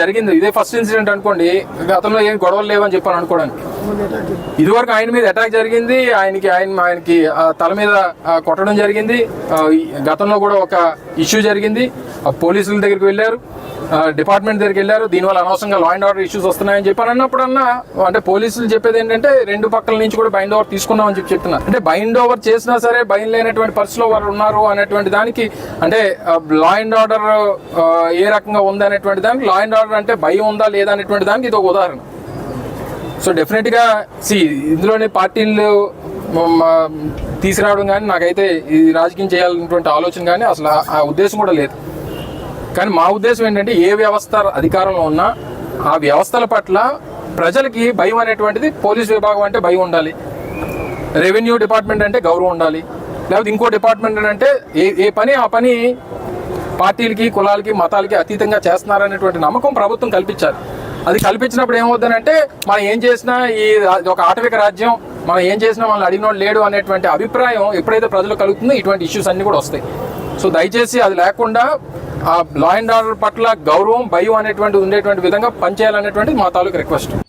జరిగింది. ఇదే first incident అనుకోండి. గతంలో ఏం గొడవలు లేవని చెప్పాను అనుకోవడానికి. ఇదివరకు ఆయన మీద అటాక్ జరిగింది. ఆయనకి ఆయన ఆయనకి ఆ, తల మీద కొట్టడం జరిగింది. గతంలో కూడా ఒక ఇష్యూ జరిగింది. పోలీసుల దగ్గరికి వెళ్ళారు డిపార్ట్మెంట్ దగ్గరికి వెళ్ళారు. దీనివల్ల అనవసరంగా లా అండ్ ఆర్డర్ ఇష్యూస్ వస్తున్నాయని చెప్పాను అన్నప్పుడన్నా అంటే పోలీసులు చెప్పేది ఏంటంటే రెండు పక్కల నుంచి కూడా బైండ్ ఓవర్ తీసుకున్నామని చెప్పి చెప్తున్నారు. అంటే బైండ్ ఓవర్ చేసినా సరే భయం లేనటువంటి పరిస్థితిలో వారు ఉన్నారు అనేటువంటి దానికి అంటే లా అండ్ ఆర్డర్ ఏ రకంగా ఉంది అనేటువంటి దానికి లా అండ్ ఆర్డర్ అంటే భయం ఉందా లేదా అనేటువంటి దానికి ఇది ఒక ఉదాహరణ. సో డెఫినెట్గా సి ఇందులోనే పార్టీలు తీసుకురావడం కానీ నాకైతే ఈ రాజకీయం చేయాలన్నటువంటి ఆలోచన కానీ అసలు ఆ ఉద్దేశం కూడా లేదు. కానీ మా ఉద్దేశం ఏంటంటే ఏ వ్యవస్థ అధికారంలో ఉన్నా ఆ వ్యవస్థల పట్ల ప్రజలకి భయం అనేటువంటిది పోలీస్ విభాగం అంటే భయం ఉండాలి. రెవెన్యూ డిపార్ట్మెంట్ అంటే గౌరవం ఉండాలి. లేకపోతే ఇంకో డిపార్ట్మెంట్ అంటే ఏ ఏ పని ఆ పని పార్టీలకి కులాలకి మతాలకి అతీతంగా చేస్తున్నారనేటువంటి నమ్మకం ప్రభుత్వం కల్పించాలి. అది కల్పించినప్పుడు ఏమవుతుందంటే మనం ఏం చేసినా ఈ ఒక ఆటవిక రాజ్యం మనం ఏం చేసినా మనల్ని అడిగినోడు లేడు అనేటువంటి అభిప్రాయం ఎప్పుడైతే ప్రజలు కలుగుతుందో ఇటువంటి ఇష్యూస్ అన్ని కూడా వస్తాయి. సో దయచేసి అది లేకుండా ఆ లా అండ్ ఆర్డర్ పట్ల గౌరవం భయం అనేటువంటి ఉండేటువంటి విధంగా పనిచేయాలనేటువంటిది మా తాలూకు రిక్వెస్ట్